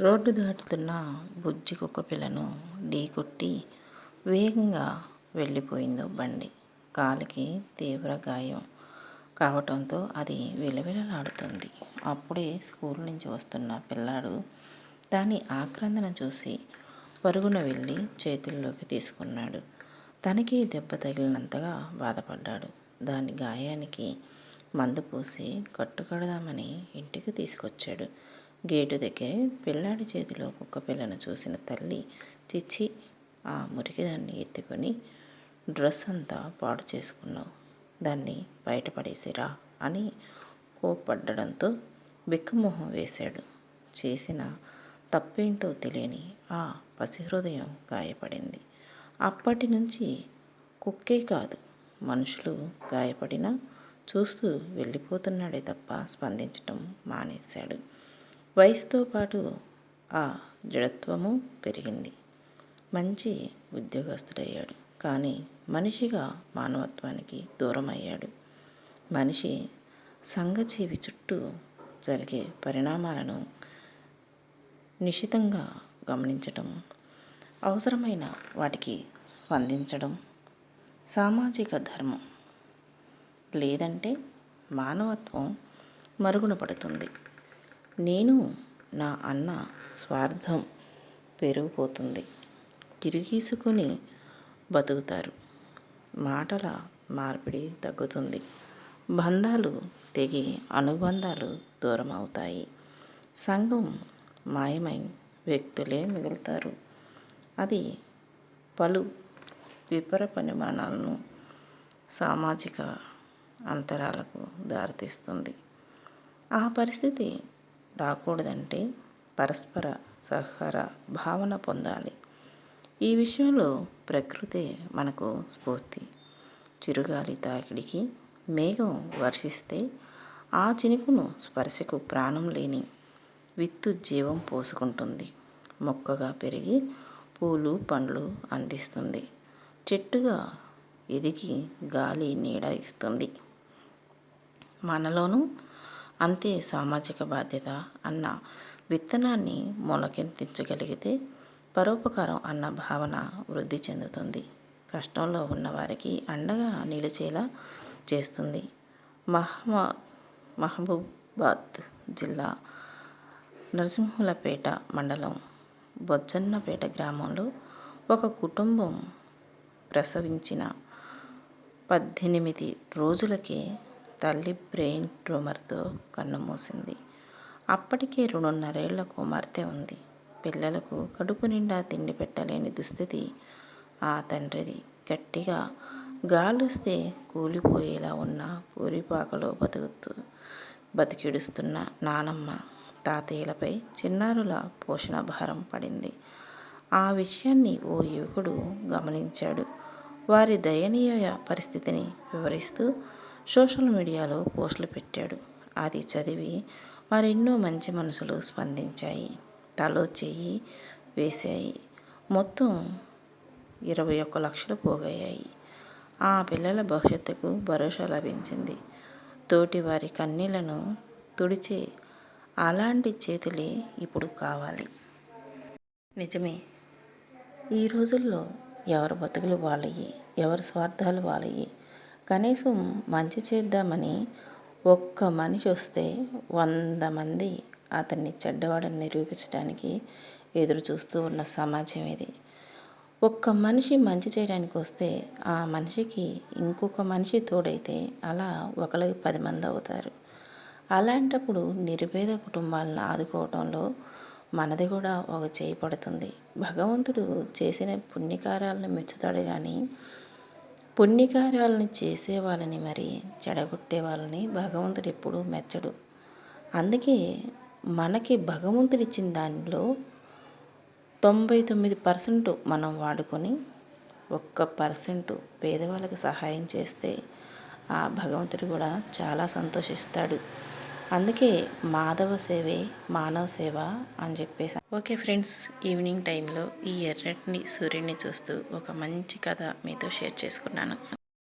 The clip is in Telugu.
రోడ్డు దాటుతున్న బుజ్జి కుక్క పిల్లను ఢీకొట్టి వేగంగా వెళ్ళిపోయిందో బండి. కాలికి తీవ్ర గాయం కావటంతో అది విలవిలలాడుతుంది. అప్పుడే స్కూల్ నుంచి వస్తున్న పిల్లాడు దాని ఆక్రందన చూసి పరుగున వెళ్ళి చేతుల్లోకి తీసుకున్నాడు. తనకి దెబ్బ తగిలినంతగా బాధపడ్డాడు. దాని గాయానికి మందు పూసి కట్టుకడదామని ఇంటికి తీసుకొచ్చాడు. గేటు దగ్గరే పిల్లాడి చేతిలో కుక్క పిల్లను చూసిన తల్లి చిచ్చి ఆ మురికిదాన్ని ఎత్తుకొని డ్రెస్ అంతా పాడు చేసుకున్నావు. దాన్ని బయటపడేసిరా అని కోప్పడ్డడంతో బిక్కమొహం వేశాడు. చేసిన తప్పేంటో తెలియని ఆ పసిహృదయం గాయపడింది. అప్పటి నుంచి కుక్కే కాదు మనుషులు గాయపడినా చూస్తూ వెళ్ళిపోతున్నాడే తప్ప స్పందించటం మానేశాడు. వయసుతో పాటు ఆ జడత్వము పెరిగింది. మంచి ఉద్యోగస్తుడయ్యాడు. కానీ మనిషిగా మానవత్వానికి దూరం అయ్యాడు మనిషి సంఘజీవి చుట్టూ జరిగే పరిణామాలను నిశితంగా గమనించటం అవసరమైన వాటికి స్పందించడం సామాజిక ధర్మం. లేదంటే మానవత్వం మరుగున పడుతుంది. నేను నా అన్న స్వార్థం పెరిగిపోతుంది. తిరిగీసుకుని బతుకుతారు. మాటల మార్పిడి తగ్గుతుంది. బంధాలు తెగి అనుబంధాలు దూరం అవుతాయి సంఘం మాయమై వ్యక్తులే మిగులుతారు. అది పలు విపర పరిమాణాలను సామాజిక అంతరాలకు దారితీస్తుంది. ఆ పరిస్థితి రాకూడదంటే పరస్పర సహకార భావన పొందాలి. ఈ విషయంలో ప్రకృతే మనకు స్ఫూర్తి. చిరుగాలి తాకిడికి మేఘం వర్షిస్తే ఆ చినుకును స్పర్శకు ప్రాణం లేని విత్తు జీవం పోసుకుంటుంది. మొక్కగా పెరిగి పూలు పండ్లు అందిస్తుంది. చెట్టుగా ఎదిగి గాలి నీడ ఇస్తుంది. మనలోనూ అంతే సామాజిక బాధ్యత అన్న విత్తనాన్ని మొలకెత్తించగలిగితే పరోపకారం అన్న భావన వృద్ధి చెందుతుంది. కష్టంలో ఉన్నవారికి అండగా నిలిచేలా చేస్తుంది. మహమా మహబూబాద్ జిల్లా నరసింహులపేట మండలం బొజ్జన్నపేట గ్రామంలో ఒక కుటుంబం ప్రసవించిన పద్దెనిమిది రోజులకే తల్లి బ్రెయిన్ ట్యూమర్తో కన్నుమూసింది. అప్పటికే రెండున్నరేళ్ళ కుమార్తె ఉంది. పిల్లలకు కడుపు నిండా తిండి పెట్టలేని దుస్థితి ఆ తండ్రిది. గట్టిగా గాలుస్తే కూలిపోయేలా ఉన్న పూరిపాకలో బతుకుతూ బతికిడుస్తున్న నానమ్మ తాతయ్యలపై చిన్నారుల పోషణ భారం పడింది. ఆ విషయాన్ని ఓ యువకుడు గమనించాడు. వారి దయనీయ పరిస్థితిని వివరిస్తూ సోషల్ మీడియాలో పోస్టులు పెట్టాడు. అది చదివి మరెన్నో మంచి మనసులు స్పందించాయి. తలో చెయ్యి వేశాయి. మొత్తం ఇరవై ఒక్క లక్షలు పోగయ్యాయి. ఆ పిల్లల భవిష్యత్తుకు భరోసా లభించింది. తోటి వారి కన్నీళ్ళను తుడిచే అలాంటి చేతులే ఇప్పుడు కావాలి. నిజమే. ఈ రోజుల్లో ఎవరి బతుకులు వాళ్ళయి ఎవరి స్వార్థాలు వాళ్ళయి కనీసం మంచి చేద్దామని ఒక్క మనిషి వస్తే వంద మంది అతన్ని చెడ్డవాడని నిరూపించడానికి ఎదురు చూస్తూ ఉన్న సమాజం ఇది. ఒక్క మనిషి మంచి చేయడానికి వస్తే ఆ మనిషికి ఇంకొక మనిషి తోడైతే అలా ఒకరికి పది మంది అవుతారు. అలాంటప్పుడు నిరుపేద కుటుంబాలను ఆదుకోవటంలో మనది కూడా ఒక చేయి పడుతుంది. భగవంతుడు చేసిన పుణ్యకార్యాలను మెచ్చుతాడు కానీ పుణ్యకార్యాలను చేసే వాళ్ళని మరి చెడగొట్టే వాళ్ళని భగవంతుడు ఎప్పుడూ మెచ్చడు. అందుకే మనకి భగవంతుడు ఇచ్చిన దానిలో తొంభై తొమ్మిది పర్సెంట్ మనం వాడుకొని ఒక్క పర్సెంట్ పేదవాళ్ళకి సహాయం చేస్తే ఆ భగవంతుడు కూడా చాలా సంతోషిస్తాడు. అందుకే మాధవ సేవే మానవ సేవ అని చెప్పేసి. ఓకే ఫ్రెండ్స్ ఈవినింగ్ టైంలో ఈ ఎర్రటిని సూర్యుడిని చూస్తూ ఒక మంచి కథ మీతో షేర్ చేసుకున్నాను.